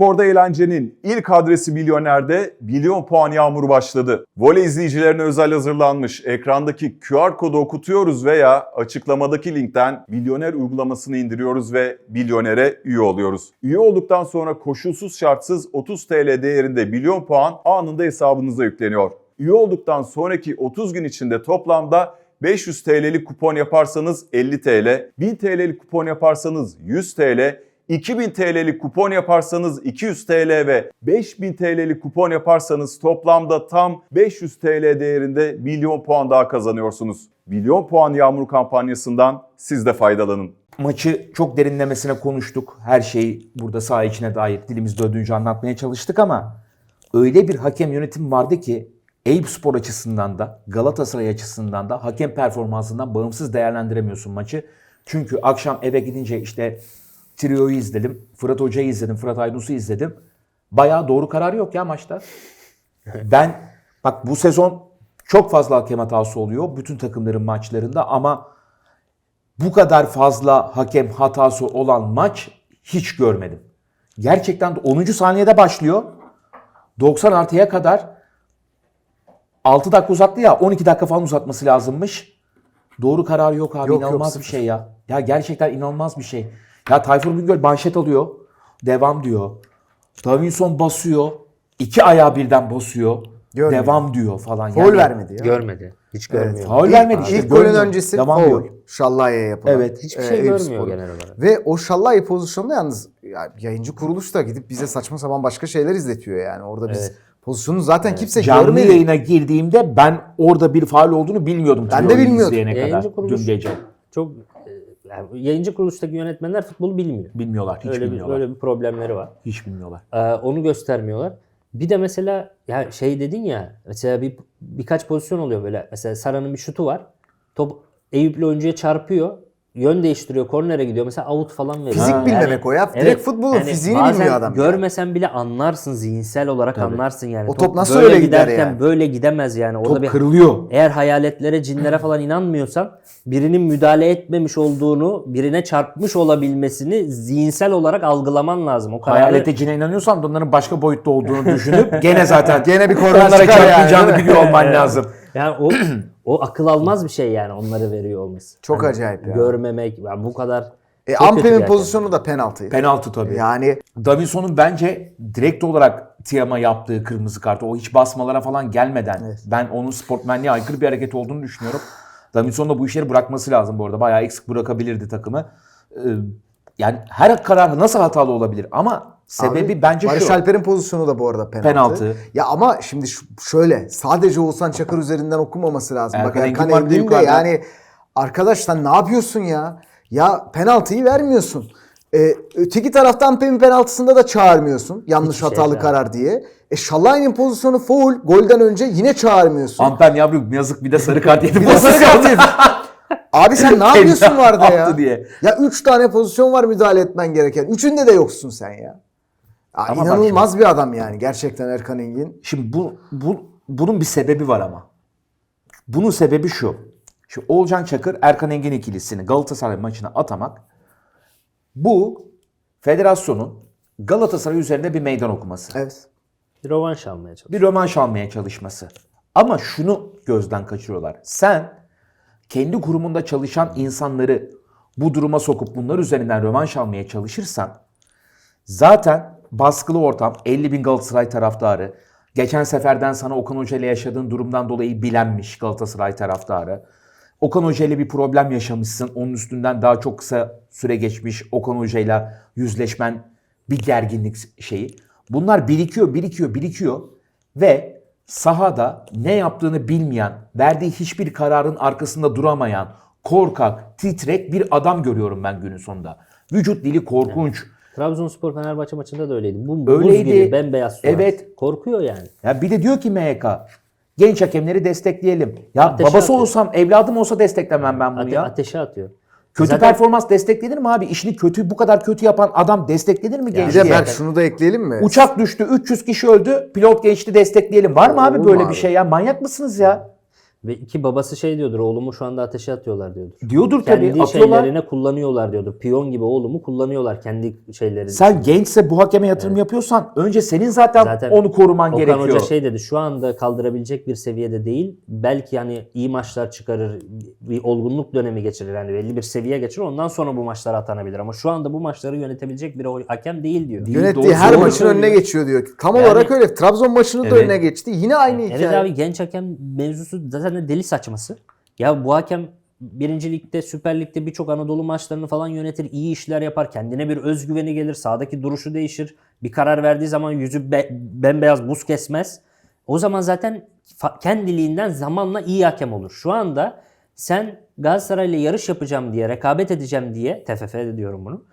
Sporda eğlencenin ilk adresi Milyoner'de milyon puan yağmuru başladı. Voley izleyicilerine özel hazırlanmış ekrandaki QR kodu okutuyoruz veya açıklamadaki linkten Milyoner uygulamasını indiriyoruz ve Milyoner'e üye oluyoruz. Üye olduktan sonra koşulsuz şartsız 30 TL değerinde milyon puan anında hesabınıza yükleniyor. Üye olduktan sonraki 30 gün içinde toplamda 500 TL'lik kupon yaparsanız 50 TL, 1000 TL'lik kupon yaparsanız 100 TL, 2000 TL'lik kupon yaparsanız 200 TL ve 5000 TL'lik kupon yaparsanız toplamda tam 500 TL değerinde milyon puan daha kazanıyorsunuz. Milyon puan yağmur kampanyasından siz de faydalanın. Maçı çok derinlemesine konuştuk. Her şeyi burada saha içine dair dilimiz döndüğünce anlatmaya çalıştık ama öyle bir hakem yönetimi vardı ki Eyüp Spor açısından da Galatasaray açısından da hakem performansından bağımsız değerlendiremiyorsun maçı. Çünkü akşam eve gidince işte Trio'yu izledim, Fırat Hoca'yı izledim, Fırat Aydınus'u izledim. Bayağı doğru karar yok ya maçta. Ben bak bu sezon çok fazla hakem hatası oluyor bütün takımların maçlarında ama bu kadar fazla hakem hatası olan maç hiç görmedim. Gerçekten de 10. saniyede başlıyor. 90 artıya kadar 6 dakika uzattı ya 12 dakika falan uzatması lazımmış. Doğru karar yok abi Yok, yok, inanılmaz bir sıfır. şey ya. Ya gerçekten inanılmaz bir şey. Ya Tayfur Bingöl manşet alıyor. Devam diyor. Davinson basıyor. iki ayağı birden basıyor. Görmüyor. Devam diyor falan. Foul vermedi ya. Görmedi. Hiç görmüyor. Faul İlk- vermedi işte. İlk golün görmüyor. öncesi Devam foul. diyor. Şallah'ya yapılan. Evet. Hiçbir Ee, şey Eyüp görmüyor Spor'un. genel olarak. Ve o Şallahi pozisyonda yalnız ya, yayıncı kuruluş da gidip bize saçma sapan başka şeyler izletiyor yani. Orada biz Evet. pozisyonu zaten kimse Canlı görmedi. yayına girdiğimde ben orada bir faal olduğunu bilmiyordum. Ben de Trio'yu bilmiyordum. izleyene kadar Yayıncı kuruluş dün gece. çok e, yani yayıncı kuruluştaki yönetmenler futbolu bilmiyor. Bilmiyorlar, hiç öyle bir, bilmiyorlar. öyle bir problemleri var. Hiç bilmiyorlar. Ee, onu göstermiyorlar. Bir de mesela ya şey dedin ya mesela bir birkaç pozisyon oluyor böyle. Mesela Sara'nın bir şutu var. Top Eyüplü oyuncuya çarpıyor. Yön değiştiriyor. Kornere gidiyor. Mesela out falan veriyor. Fizik bilmemek o ya. Direkt futbolun fiziğini bazen bilmiyor adam. Görmesen bile anlarsın zihinsel olarak anlarsın yani. O top nasıl böyle öyle gider giderken yani? böyle gidemez yani. Orada Top bir kırılıyor. eğer hayaletlere, cinlere falan inanmıyorsan birinin müdahale etmemiş olduğunu, birine çarpmış olabilmesini zihinsel olarak algılaman lazım. O kararı Hayalete cine inanıyorsan da onların başka boyutta olduğunu düşünüp gene zaten Gene bir korner onlara çıkar yani, çarpmayacağını değil mi? biliyor olman lazım. yani o o akıl almaz bir şey yani onları veriyor olması. Çok Hani acayip ya. Görmemek, yani bu kadar E, Ampe'nin pozisyonu da penaltıydı. Penaltı tabii. Yani Davinson'un bence direkt olarak Tiam'a yaptığı kırmızı kartı o hiç basmalara falan gelmeden ben onun sportmenliğe aykırı bir hareket olduğunu düşünüyorum. Davinson da bu işleri bırakması lazım bu arada. Bayağı eksik bırakabilirdi takımı. Ee, yani her karar nasıl hatalı olabilir ama sebebi Abi, bence Barış şu. Alper'in pozisyonu da bu arada penaltı. Penaltı. Ya ama şimdi şöyle sadece Oğuzhan Çakır üzerinden okumaması lazım. Bak Erkan Erkan Engin de yani arkadaş sen ne yapıyorsun ya? Ya penaltıyı vermiyorsun. Ee, öteki taraftan Pem'in penaltısında da çağırmıyorsun. Yanlış Hiçbir şey hatalı yani. karar diye. E Şallahi'nin pozisyonu foul. Golden önce yine çağırmıyorsun. Ampen yavrum yazık bir de sarı kart yedi. Bir de sarı kart yedi. Abi sen ne yapıyorsun vardı ya? Diye. Ya 3 tane pozisyon var müdahale etmen gereken. Üçünde de yoksun sen ya. Ya Ama inanılmaz bir adam yani gerçekten Erkan Engin. Şimdi bu, bu bunun bir sebebi var ama. Bunun sebebi şu. Şu Oğulcan Çakır Erkan Engin ikilisini Galatasaray maçına atamak bu federasyonun Galatasaray üzerinde bir meydan okuması. Evet. bir rövanş almaya çalışıyor. Bir rövanş almaya çalışması. Ama şunu gözden kaçırıyorlar. Sen kendi kurumunda çalışan insanları bu duruma sokup bunlar üzerinden rövanş almaya çalışırsan zaten baskılı ortam 50 bin Galatasaray taraftarı geçen seferden sana Okan Hoca ile yaşadığın durumdan dolayı bilenmiş Galatasaray taraftarı Okan Hoca ile bir problem yaşamışsın. Onun üstünden daha çok kısa süre geçmiş Okan Hoca ile yüzleşmen bir gerginlik şeyi. Bunlar birikiyor, birikiyor, birikiyor ve sahada ne yaptığını bilmeyen, verdiği hiçbir kararın arkasında duramayan, korkak, titrek bir adam görüyorum ben günün sonunda. Vücut dili korkunç. Trabzonspor Fenerbahçe maçında da öyleydi. Bu buz Öyleydi. gibi bembeyaz surat. Evet. Korkuyor yani. Ya bir de diyor ki MHK, genç hakemleri destekleyelim. Ya Ateşe babası atıyor. olsam, evladım olsa desteklemem ben bunu Ate- ya. ateşe atıyor. Kötü Zaten- performans desteklenir mi abi? İşini kötü bu kadar kötü yapan adam desteklenir mi Bir gençliğe? de Berk şunu da ekleyelim mi? Uçak düştü, 300 kişi öldü. Pilot gençti destekleyelim. Var mı abi Olur mu böyle abi? bir şey ya? Manyak mısınız ya? Ve iki babası şey diyordur oğlumu şu anda ateşe atıyorlar diyordur. Diyordur Kendi tabii. Atıyorlar. şeylerine kullanıyorlar diyordur. Piyon gibi oğlumu kullanıyorlar kendi şeylerini. Sen gençse bu hakeme yatırım yapıyorsan önce senin zaten, Zaten onu koruman Okan gerekiyor. Hoca şey dedi şu anda kaldırabilecek bir seviyede değil. Belki hani iyi maçlar çıkarır, bir olgunluk dönemi geçirir. Yani belli bir seviye geçirir. Ondan sonra bu maçlara atanabilir. Ama şu anda bu maçları yönetebiği bir hakem değil diyor. Değil. Yönettiği doğru her söylüyor. maçın önüne geçiyor diyor. Tam Yani- olarak öyle. Trabzon maçının da Evet. önüne geçti. Yine aynı Evet hikaye. abi genç hakem mevzusu zaten de deli saçması. Ya bu hakem birinci ligde, Süper Lig'de birçok Anadolu maçlarını falan yönetir, iyi işler yapar, kendine bir özgüveni gelir, sahadaki duruşu değişir. Bir karar verdiği zaman yüzü be- bembeyaz buz kesmez. O zaman zaten kendiliğinden zamanla iyi hakem olur. Şu anda sen Galatasaray'la yarış yapacağım diye, rekabet edeceğim diye, TFF diyorum bunu.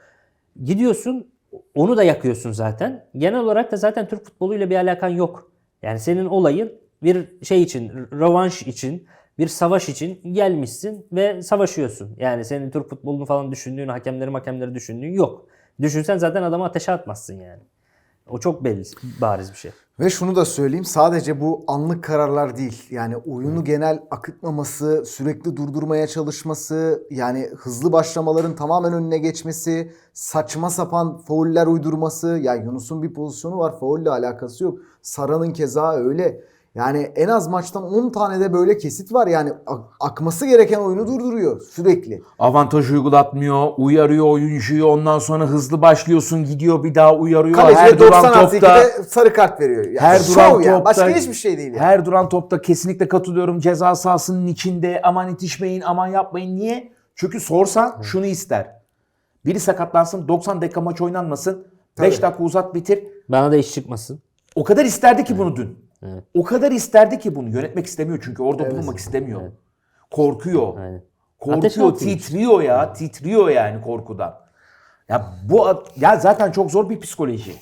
Gidiyorsun onu da yakıyorsun zaten. Genel olarak da zaten Türk futboluyla bir alakan yok. Yani senin olayın bir şey için, rövanş için, bir savaş için gelmişsin ve savaşıyorsun. Yani senin Türk futbolunu falan düşündüğün, hakemleri hakemleri düşündüğün yok. Düşünsen zaten adamı ateşe atmazsın yani. O çok belli, bariz bir şey. Ve şunu da söyleyeyim sadece bu anlık kararlar değil. Yani oyunu genel akıtmaması, sürekli durdurmaya çalışması, yani hızlı başlamaların tamamen önüne geçmesi, saçma sapan fauller uydurması. Ya Yunus'un bir pozisyonu var faulle alakası yok. Sara'nın keza öyle. Yani en az maçtan 10 tane de böyle kesit var. Yani ak- akması gereken oyunu durduruyor sürekli. Avantaj uygulatmıyor, uyarıyor oyuncuyu ondan sonra hızlı başlıyorsun gidiyor bir daha uyarıyor. Kaleci her duran 90 artı topta 2'de sarı kart veriyor. Yani her duran ya. topta Başka hiçbir şey değil. Yani. Her duran topta kesinlikle katılıyorum. Ceza sahasının içinde aman itişmeyin, aman yapmayın. Niye? Çünkü sorsan şunu ister. Biri sakatlansın, 90 dakika maç oynanmasın. 5 dakika uzat bitir. Bana da iş çıkmasın. O kadar isterdi ki bunu dün. Evet. O kadar isterdi ki bunu. Yönetmek istemiyor çünkü orada bulunmak istemiyor. Korkuyor. Aynen. Korkuyor, atıyor. titriyor ya. Titriyor yani korkudan. Ya bu ya zaten çok zor bir psikoloji.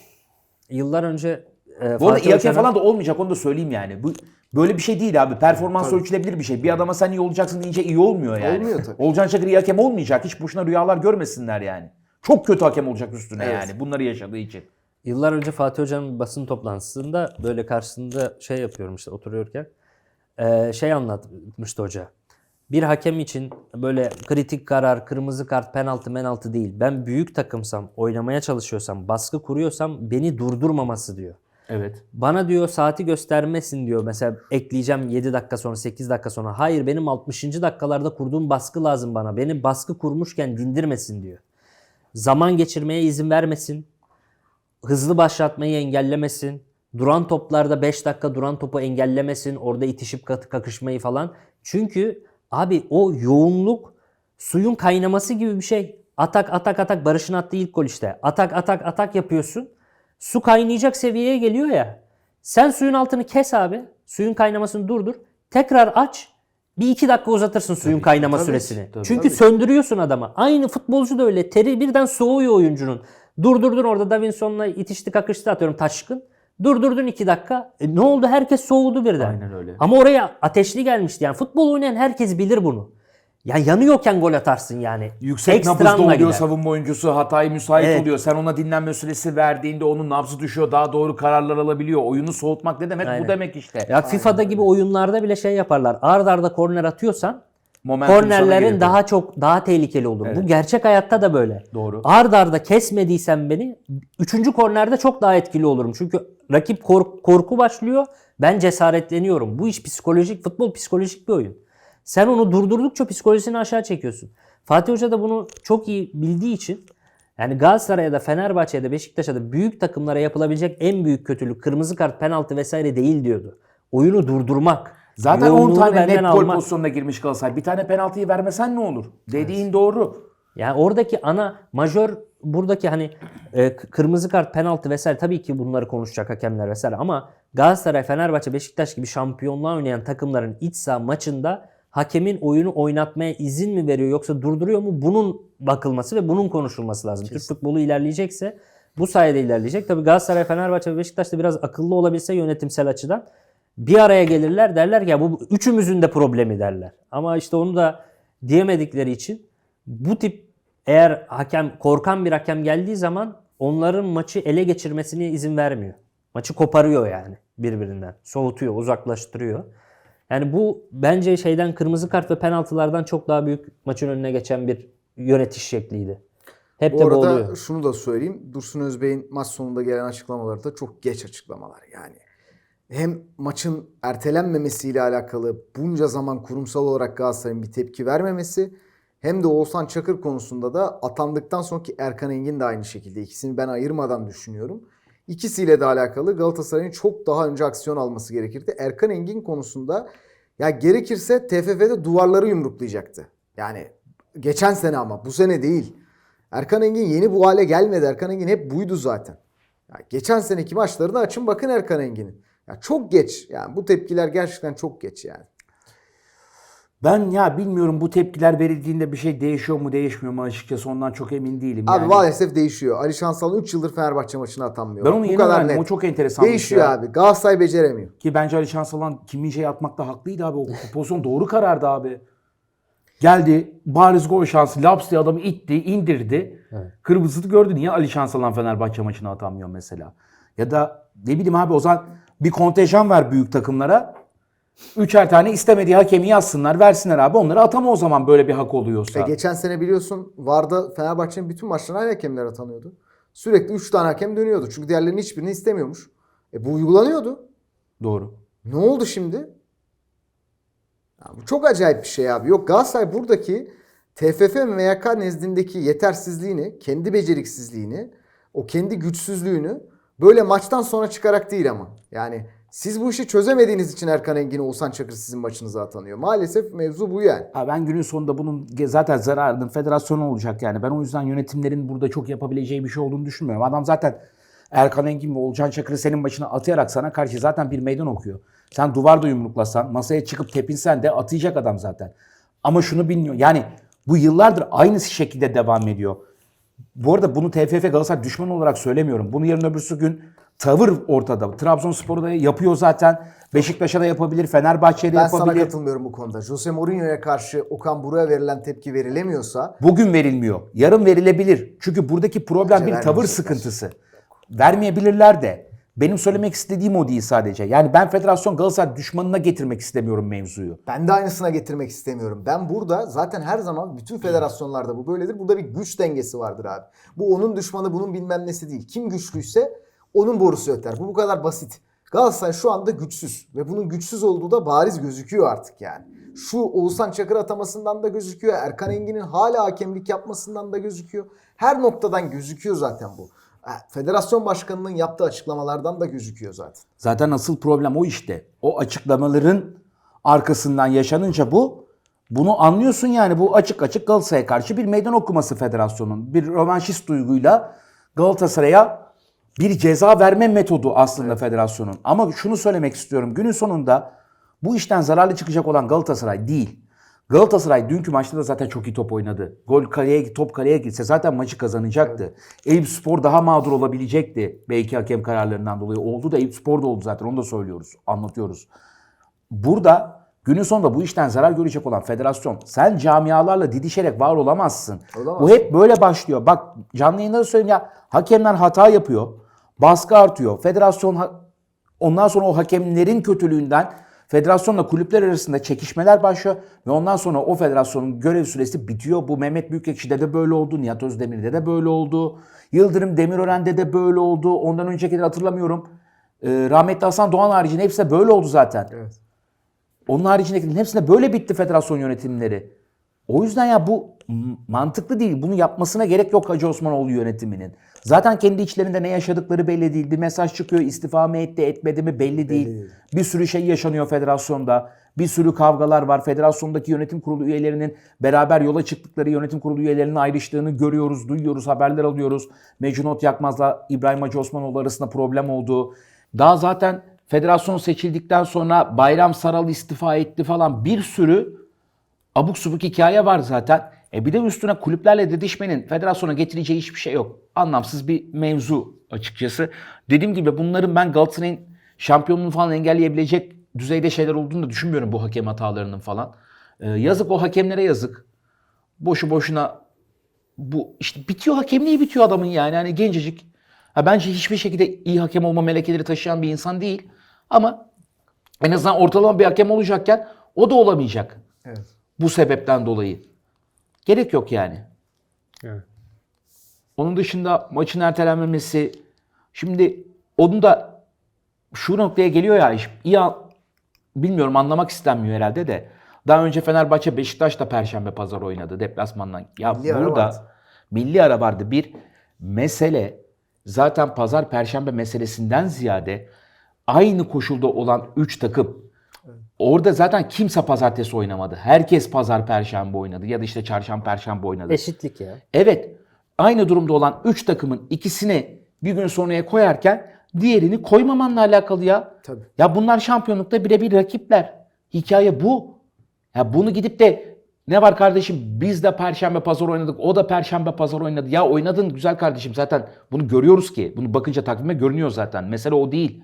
Yıllar önce e, Bu arada İAK Hoca'nın- falan da olmayacak onu da söyleyeyim yani. Bu böyle bir şey değil abi. Performans ölçülebilir bir şey. Bir adama sen iyi olacaksın deyince iyi olmuyor yani. Olmuyor tabii. Olcan Çakır iyi hakem olmayacak. Hiç boşuna rüyalar görmesinler yani. Çok kötü hakem olacak üstüne Evet. yani. Bunları yaşadığı için. Yıllar önce Fatih Hoca'nın basın toplantısında böyle karşısında şey yapıyorum işte oturuyorken eee, şey anlatmıştı hoca. Bir hakem için böyle kritik karar, kırmızı kart, penaltı, menaltı değil. Ben büyük takımsam, oynamaya çalışıyorsam, baskı kuruyorsam beni durdurmaması diyor. Evet. Bana diyor saati göstermesin diyor. Mesela ekleyeceğim 7 dakika sonra 8 dakika sonra. Hayır benim 60. dakikalarda kurduğum baskı lazım bana. Beni baskı kurmuşken dindirmesin diyor. Zaman geçirmeye izin vermesin. Hızlı başlatmayı engellemesin. Duran toplarda 5 dakika duran topu engellemesin. Orada itişip kakışmayı falan. Çünkü abi o yoğunluk suyun kaynaması gibi bir şey. Atak atak atak Barış'ın attığı ilk gol işte. Atak atak atak yapıyorsun. Su kaynayacak seviyeye geliyor ya. Sen suyun altını kes abi. Suyun kaynamasını durdur. Tekrar aç. Bir iki dakika uzatırsın suyun kaynama tabii, süresini. tabii, Çünkü tabii. söndürüyorsun adamı. Aynı futbolcu da öyle. Teri birden soğuyor oyuncunun. Durdurdun orada Davinson'la itişti kakıştı atıyorum taşkın. Durdurdun iki dakika. E, ne oldu? Herkes soğudu birden. Aynen öyle. Ama oraya ateşli gelmişti. Yani futbol oynayan herkes bilir bunu. Yani yanıyorken gol atarsın yani. Yüksek Ekstranla nabızda oluyor gider. savunma oyuncusu. Hatayı müsait Evet. oluyor. Sen ona dinlenme süresi verdiğinde onun nabzı düşüyor. Daha doğru kararlar alabiliyor. Oyunu soğutmak ne demek? Aynen. Bu demek işte. Ya FIFA'da gibi oyunlarda bile şey yaparlar. Ard arda korner atıyorsan Momentum kornerlerin daha çok daha tehlikeli olur. Bu gerçek hayatta da böyle. Doğru. Ard arda kesmediysen beni üçüncü kornerde çok daha etkili olurum. Çünkü rakip kork- korku başlıyor. Ben cesaretleniyorum. Bu iş psikolojik, futbol psikolojik bir oyun. Sen onu durdurdukça psikolojisini aşağı çekiyorsun. Fatih Hoca da bunu çok iyi bildiği için yani Galatasaray'a da Fenerbahçe'ye de Beşiktaş'a da büyük takımlara yapılabilecek en büyük kötülük kırmızı kart, penaltı vesaire değil diyordu. Oyunu durdurmak. Zaten 10 yoğunluğunu tane benden net gol almak. pozisyonuna girmiş Galatasaray. Bir tane penaltıyı vermesen ne olur? Dediğin doğru. Yani oradaki ana majör buradaki hani e, k- kırmızı kart, penaltı vesaire tabii ki bunları konuşacak hakemler vesaire ama Galatasaray, Fenerbahçe, Beşiktaş gibi şampiyonluğa oynayan takımların iç saha maçında hakemin oyunu oynatmaya izin mi veriyor yoksa durduruyor mu? Bunun bakılması ve bunun konuşulması lazım. Türk futbolu ilerleyecekse bu sayede ilerleyecek. Tabii Galatasaray, Fenerbahçe ve Beşiktaş da biraz akıllı olabilse yönetimsel açıdan bir araya gelirler derler ki ya bu üçümüzün de problemi derler. Ama işte onu da diyemedikleri için bu tip eğer hakem korkan bir hakem geldiği zaman onların maçı ele geçirmesine izin vermiyor. Maçı koparıyor yani birbirinden. Soğutuyor, uzaklaştırıyor. Yani bu bence şeyden kırmızı kart ve penaltılardan çok daha büyük maçın önüne geçen bir yönetiş şekliydi. Hep Bu de bu arada oluyor. şunu da söyleyeyim. Dursun Özbey'in maç sonunda gelen açıklamaları da çok geç açıklamalar yani. Hem maçın ertelenmemesiyle alakalı bunca zaman kurumsal olarak Galatasaray'ın bir tepki vermemesi hem de Oğuzhan Çakır konusunda da atandıktan sonraki Erkan Engin de aynı şekilde. İkisini ben ayırmadan düşünüyorum. İkisiyle de alakalı Galatasaray'ın çok daha önce aksiyon alması gerekirdi. Erkan Engin konusunda ya gerekirse TFF'de duvarları yumruklayacaktı. Yani geçen sene ama bu sene değil. Erkan Engin yeni bu hale gelmedi. Erkan Engin hep buydu zaten. Ya geçen seneki maçlarını açın bakın Erkan Engin'in. Ya çok geç. Yani bu tepkiler gerçekten çok geç yani. Ben ya bilmiyorum bu tepkiler verildiğinde bir şey değişiyor mu değişmiyor mu açıkçası ondan çok emin değilim. Abi yani. maalesef değişiyor. Ali Şansal 3 yıldır Fenerbahçe maçına atanmıyor. Ben onu bu yeni kadar net. O çok enteresan Değişiyor ya. abi. Galatasaray beceremiyor. Ki bence Ali Şansalan Kim Min-jae'yi atmakta haklıydı abi. O pozisyon doğru karardı abi. Geldi bariz gol şansı. Laps diye adamı itti, indirdi. Kırmızısı gördü. Niye Ali Şansalan Fenerbahçe maçına atamıyor mesela? Ya da ne bileyim abi o zaman bir kontenjan ver büyük takımlara. Üçer tane istemediği hakemi yazsınlar, versinler abi. Onları atama o zaman böyle bir hak oluyorsa. E geçen sene biliyorsun Varda Fenerbahçe'nin bütün maçlarına aynı hakemler atanıyordu. Sürekli 3 tane hakem dönüyordu. Çünkü diğerlerinin hiçbirini istemiyormuş. E bu uygulanıyordu. Doğru. Ne oldu şimdi? Ya bu çok acayip bir şey abi. Yok Galatasaray buradaki TFF ve MYK nezdindeki yetersizliğini, kendi beceriksizliğini, o kendi güçsüzlüğünü böyle maçtan sonra çıkarak değil ama. Yani siz bu işi çözemediğiniz için Erkan Engin, Oğuzhan Çakır sizin maçınıza atanıyor. Maalesef mevzu bu yani. Ha ben günün sonunda bunun zaten zararının federasyona olacak yani. Ben o yüzden yönetimlerin burada çok yapabileceği bir şey olduğunu düşünmüyorum. Adam zaten Erkan Engin ve Olcan Çakır'ı senin başına atayarak sana karşı zaten bir meydan okuyor. Sen duvarda yumruklasan, masaya çıkıp tepinsen de atayacak adam zaten. Ama şunu bilmiyor. Yani bu yıllardır aynı şekilde devam ediyor. Bu arada bunu TFF Galatasaray düşman olarak söylemiyorum. Bunu yarın öbürsü gün tavır ortada. Trabzonspor'da da yapıyor zaten. Beşiktaş'a da yapabilir, Fenerbahçe'ye de Ben sana yapabilir. katılmıyorum bu konuda. Jose Mourinho'ya karşı Okan Buruk'a verilen tepki verilemiyorsa Bugün verilmiyor. Yarın verilebilir. Çünkü buradaki problem Bence bir tavır sıkıntısı. Vermeyebilirler de. Benim söylemek istediğim o değil sadece. Yani ben federasyon Galatasaray düşmanına getirmek istemiyorum mevzuyu. Ben de aynısına getirmek istemiyorum. Ben burada zaten her zaman bütün federasyonlarda bu böyledir. Burada bir güç dengesi vardır abi. Bu onun düşmanı bunun bilmem nesi değil. Kim güçlüyse onun borusu öter. Bu bu kadar basit. Galatasaray şu anda güçsüz ve bunun güçsüz olduğu da bariz gözüküyor artık yani. Şu Oğuzhan Çakır atamasından da gözüküyor. Erkan Engin'in hala hakemlik yapmasından da gözüküyor. Her noktadan gözüküyor zaten bu. Federasyon başkanının yaptığı açıklamalardan da gözüküyor zaten. Zaten asıl problem o işte. O açıklamaların arkasından yaşanınca bu bunu anlıyorsun yani bu açık açık Galatasaray'a karşı bir meydan okuması federasyonun. Bir rövanşist duyguyla Galatasaray'a bir ceza verme metodu aslında federasyonun. Ama şunu söylemek istiyorum. Günün sonunda bu işten zararlı çıkacak olan Galatasaray değil. Galatasaray dünkü maçta da zaten çok iyi top oynadı. Gol kaleye, top kaleye gitse zaten maçı kazanacaktı. Eyüp Spor daha mağdur olabilecekti. Belki hakem kararlarından dolayı. Oldu da Eyüp Spor da oldu zaten. Onu da söylüyoruz, anlatıyoruz. Burada günün sonunda bu işten zarar görecek olan federasyon sen camialarla didişerek var olamazsın. Olamaz. Bu hep böyle başlıyor. Bak canlı yayında da söyleyeyim ya hakemler hata yapıyor. Baskı artıyor. Federasyon ondan sonra o hakemlerin kötülüğünden federasyonla kulüpler arasında çekişmeler başlıyor ve ondan sonra o federasyonun görev süresi bitiyor. Bu Mehmet Büyükekşi'de de böyle oldu, Nihat Özdemir'de de böyle oldu. Yıldırım Demirören'de de böyle oldu. Ondan öncekileri hatırlamıyorum. Ee, rahmetli Hasan Doğan haricinde hepsi de böyle oldu zaten. Evet. Onun haricindekilerin hepsinde böyle bitti federasyon yönetimleri. O yüzden ya bu mantıklı değil. Bunu yapmasına gerek yok Hacı Osmanoğlu yönetiminin. Zaten kendi içlerinde ne yaşadıkları belli değil. Bir mesaj çıkıyor istifa mı etti etmedi mi belli değil. değil. Bir sürü şey yaşanıyor federasyonda. Bir sürü kavgalar var. Federasyondaki yönetim kurulu üyelerinin beraber yola çıktıkları yönetim kurulu üyelerinin ayrıştığını görüyoruz, duyuyoruz, haberler alıyoruz. Mecnunot Yakmaz'la İbrahim Hacı Osmanoğlu arasında problem olduğu. Daha zaten federasyon seçildikten sonra Bayram Saral istifa etti falan bir sürü abuk subuk hikaye var zaten. E bir de üstüne kulüplerle didişmenin federasyona getireceği hiçbir şey yok. Anlamsız bir mevzu açıkçası. Dediğim gibi bunların ben Galatasaray'ın şampiyonluğunu falan engelleyebilecek düzeyde şeyler olduğunu da düşünmüyorum bu hakem hatalarının falan. E, yazık o hakemlere yazık. Boşu boşuna bu işte bitiyor hakemliği bitiyor adamın yani. Hani gencecik. Ha bence hiçbir şekilde iyi hakem olma melekeleri taşıyan bir insan değil. Ama En azından ortalama bir hakem olacakken o da olamayacak. Evet. Bu sebepten dolayı. Gerek yok yani. Evet. Onun dışında maçın ertelenmemesi şimdi onu da şu noktaya geliyor ya iş. İyi an- bilmiyorum anlamak istenmiyor herhalde de. Daha önce Fenerbahçe Beşiktaş da Perşembe Pazar oynadı deplasmandan. Ya Milli ara burada vardı. milli ara vardı. Bir mesele zaten Pazar Perşembe meselesinden ziyade aynı koşulda olan 3 takım. Orada zaten kimse pazartesi oynamadı. Herkes pazar perşembe oynadı ya da işte çarşamba perşembe oynadı. Eşitlik ya. Evet. Aynı durumda olan 3 takımın ikisini bir gün sonraya koyarken diğerini koymamanla alakalı ya. Tabii. Ya bunlar şampiyonlukta birebir rakipler. Hikaye bu. Ya bunu gidip de ne var kardeşim biz de perşembe pazar oynadık o da perşembe pazar oynadı. Ya oynadın güzel kardeşim zaten bunu görüyoruz ki. Bunu bakınca takvime görünüyor zaten. Mesele o değil.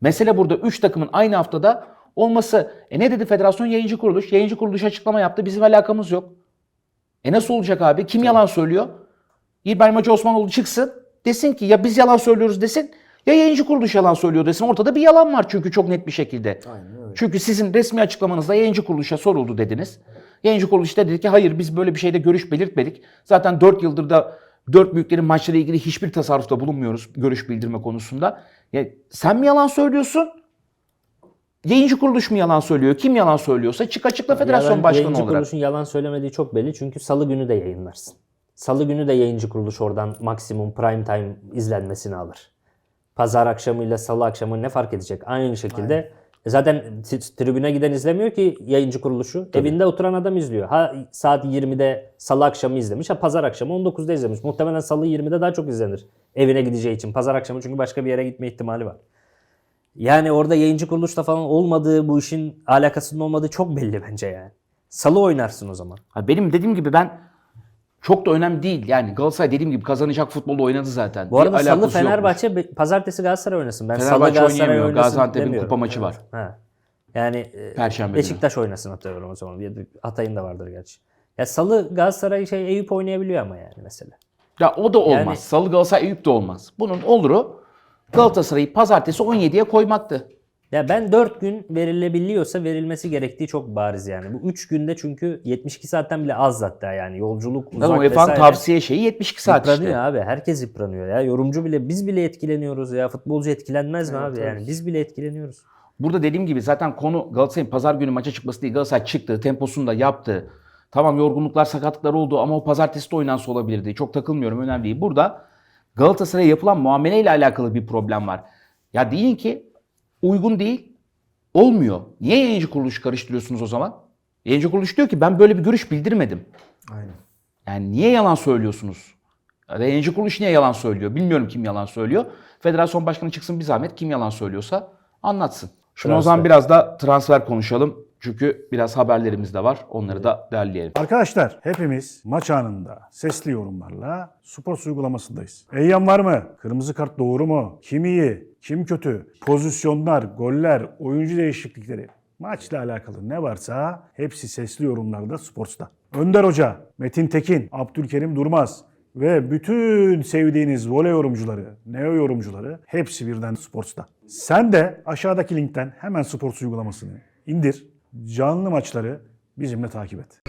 Mesele burada 3 takımın aynı haftada olması. E ne dedi federasyon yayıncı kuruluş? Yayıncı kuruluş açıklama yaptı. Bizim alakamız yok. E nasıl olacak abi? Kim yalan söylüyor? İbrahim Hacı Osmanoğlu çıksın. Desin ki ya biz yalan söylüyoruz desin. Ya yayıncı kuruluş yalan söylüyor desin. Ortada bir yalan var çünkü çok net bir şekilde. Aynen öyle. Çünkü sizin resmi açıklamanızda yayıncı kuruluşa soruldu dediniz. Yayıncı kuruluş da dedi ki hayır biz böyle bir şeyde görüş belirtmedik. Zaten 4 yıldır da 4 büyüklerin maçlarıyla ilgili hiçbir tasarrufta bulunmuyoruz görüş bildirme konusunda. Ya sen mi yalan söylüyorsun? Yayıncı kuruluş mu yalan söylüyor? Kim yalan söylüyorsa çık açıkla federasyon Yalan- başkanı yayıncı olarak. kuruluşun yalan söylemediği çok belli. Çünkü salı günü de yayınlarsın. Salı günü de yayıncı kuruluş oradan maksimum prime time izlenmesini alır. Pazar akşamıyla salı akşamı ne fark edecek? Aynı şekilde E zaten tribüne giden izlemiyor ki yayıncı kuruluşu. Evinde oturan adam izliyor. Ha saat 20'de salı akşamı izlemiş. Ha pazar akşamı 19'da izlemiş. Muhtemelen salı 20'de daha çok izlenir. Evine gideceği için. Pazar akşamı çünkü başka bir yere gitme ihtimali var. Yani orada yayıncı kuruluşla falan olmadığı, bu işin alakasının olmadığı çok belli bence yani. Salı oynarsın o zaman. Ha, Benim dediğim gibi ben çok da önemli değil. Yani Galatasaray dediğim gibi kazanacak futbolu oynadı zaten. Bu Bir arada salı yokmuş. Fenerbahçe, be- pazartesi Galatasaray oynasın. Ben salı Fenerbahçe Galatasaray oynayamıyor. Gaziantep'in kupa maçı var. Ha. Yani e, Perşembe Beşiktaş oynasın atıyorum o zaman. Hatay'ın da vardır gerçi. Ya salı Galatasaray şey Eyüp oynayabiliyor ama yani mesela. Ya o da olmaz. Yani- Salı Galatasaray Eyüp de olmaz. Bunun oluru Galatasaray'ı pazartesi 17'ye koymaktı. Ya ben 4 gün verilebiliyorsa verilmesi gerektiği çok bariz yani. Bu 3 günde çünkü 72 saatten bile az hatta yani. Yolculuk uzak Ama UEFA'nın tavsiye şeyi 72 saat Yıpranıyor işte. abi. Herkes yıpranıyor ya. Yorumcu bile biz bile etkileniyoruz ya. Futbolcu etkilenmez mi abi? Yani biz bile etkileniyoruz. Burada dediğim gibi zaten konu Galatasaray'ın pazar günü maça çıkması değil. Galatasaray çıktı, temposunu da yaptı. Tamam yorgunluklar, sakatlıklar oldu ama o pazartesi de oynansa olabilirdi. Çok takılmıyorum, önemli değil. Burada Galatasaray'a yapılan muameleyle alakalı bir problem var. Ya deyin ki uygun değil, olmuyor. Niye yayıncı kuruluş karıştırıyorsunuz o zaman? Yayıncı kuruluş diyor ki ben böyle bir görüş bildirmedim. Aynen. Yani niye yalan söylüyorsunuz? Ya yayıncı kuruluş niye yalan söylüyor? Bilmiyorum kim yalan söylüyor. Federasyon başkanı çıksın bir zahmet kim yalan söylüyorsa anlatsın. Şimdi o Transfer. zaman biraz da transfer konuşalım. Çünkü biraz haberlerimiz de var. Onları da derleyelim. Arkadaşlar hepimiz maç anında sesli yorumlarla Spor uygulamasındayız. Eyyam var mı? Kırmızı kart doğru mu? Kim iyi? Kim kötü? Pozisyonlar, goller, oyuncu değişiklikleri. Maçla alakalı ne varsa hepsi sesli yorumlarda Sports'ta. Önder Hoca, Metin Tekin, Abdülkerim Durmaz ve bütün sevdiğiniz voley yorumcuları, neo yorumcuları hepsi birden Sports'ta. Sen de aşağıdaki linkten hemen Sports uygulamasını indir. Canlı maçları bizimle takip et.